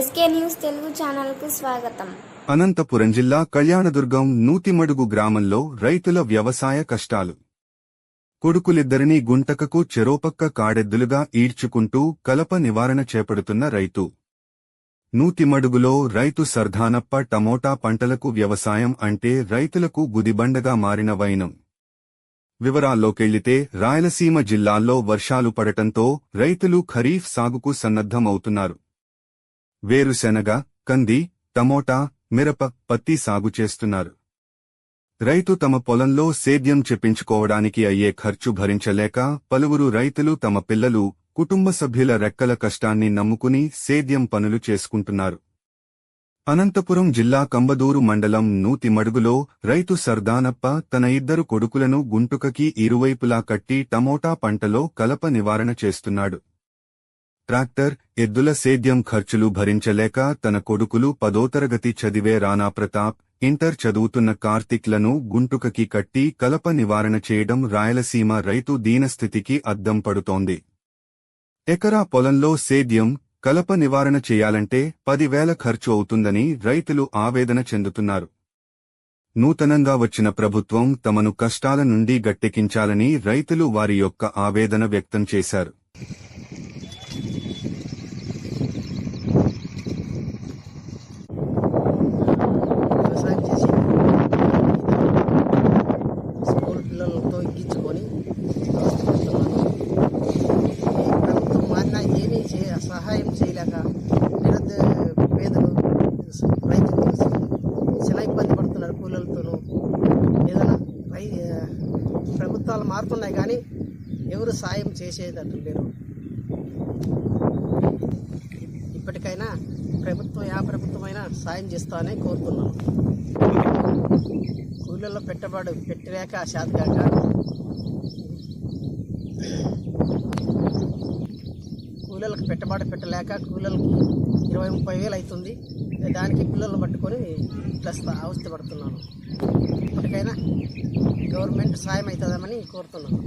SK news Telugu ఛానల్కు స్వాగతం. అనంతపురం జిల్లా కళ్యాణదుర్గం నూతిమడుగు గ్రామంలో రైతుల వ్యవసాయ కష్టాలు. కొడుకులిద్దరినీ గుంటకకు చెరోపక్క కాడెద్దులుగా ఈడ్చుకుంటూ కలప నివారణ చేపడుతున్న రైతు. నూతిమడుగులో రైతు సర్దానప్ప టమోటా పంటలకు వ్యవసాయం అంటే రైతులకు గుదిబండగా మారిన వైనం. వివరాల్లోకెళ్ళితే రాయలసీమ జిల్లాల్లో వర్షాలు పడటంతో రైతులు ఖరీఫ్ సాగుకు సన్నద్ధమవుతున్నారు. వేరుశెనగ కంది టమోటా మిరప పత్తి సాగు చేస్తున్నారు. రైతు తమ పొలంలో సేద్యం చెప్పించుకోవడానికి అయ్యే ఖర్చు భరించలేక పలువురు రైతులు తమ పిల్లలు కుటుంబ సభ్యుల రెక్కల కష్టాన్ని నమ్ముకుని సేద్యం పనులు చేసుకుంటున్నారు. అనంతపురం జిల్లా కంబదూరు మండలం నూతిమడుగులో రైతు సర్దానప్ప తన ఇద్దరు కొడుకులను గుంటుకకి ఇరువైపులా కట్టి టమోటా పంటలో కలప నివారణ చేస్తున్నాడు. ట్రాక్టర్ ఎద్దుల సేద్యం ఖర్చులు భరించలేక తన కొడుకులు పదోతరగతి చదివే రానా ప్రతాప్ ఇంటర్ చదువుతున్న కార్తిక్లను గుంటుకకి కట్టి కలప నివారణ చేయడం రాయలసీమ రైతు దీనస్థితికి అద్దం పడుతోంది. ఎకరా పొలంలో సేద్యం కలప నివారణ చేయాలంటే పదివేల ఖర్చు అవుతుందని రైతులు ఆవేదన చెందుతున్నారు. నూతనంగా వచ్చిన ప్రభుత్వం తమను కష్టాల నుండి గట్టెక్కించాలని రైతులు వారి యొక్క ఆవేదన వ్యక్తం చేశారు. సహాయం చేయలేక నిరుద్యోగ పేదలు రైతులు చాలా ఇబ్బంది పడుతున్నారు కూలీలతోనూ. ఏదైనా రై ప్రభుత్వాలు మారుతున్నాయి కానీ ఎవరు సాయం చేసేటట్టు లేరు. ఇప్పటికైనా ప్రభుత్వం యా ప్రభుత్వమైనా సాయం చేస్తామని కోరుతున్నాను కూలీల్లో పెట్టుబడి పెట్టలేక శాతకాక కూలీలకు పెట్టబాటు పెట్టలేక కూలీలకు ఇరవై ముప్పై వేలు అవుతుంది. దానికి పిల్లలను పట్టుకొని ప్లస్ స్థా- అవస్థ పడుతున్నాను. ఇప్పటికైనా గవర్నమెంట్ సాయం అవుతుందామని కోరుతున్నాను.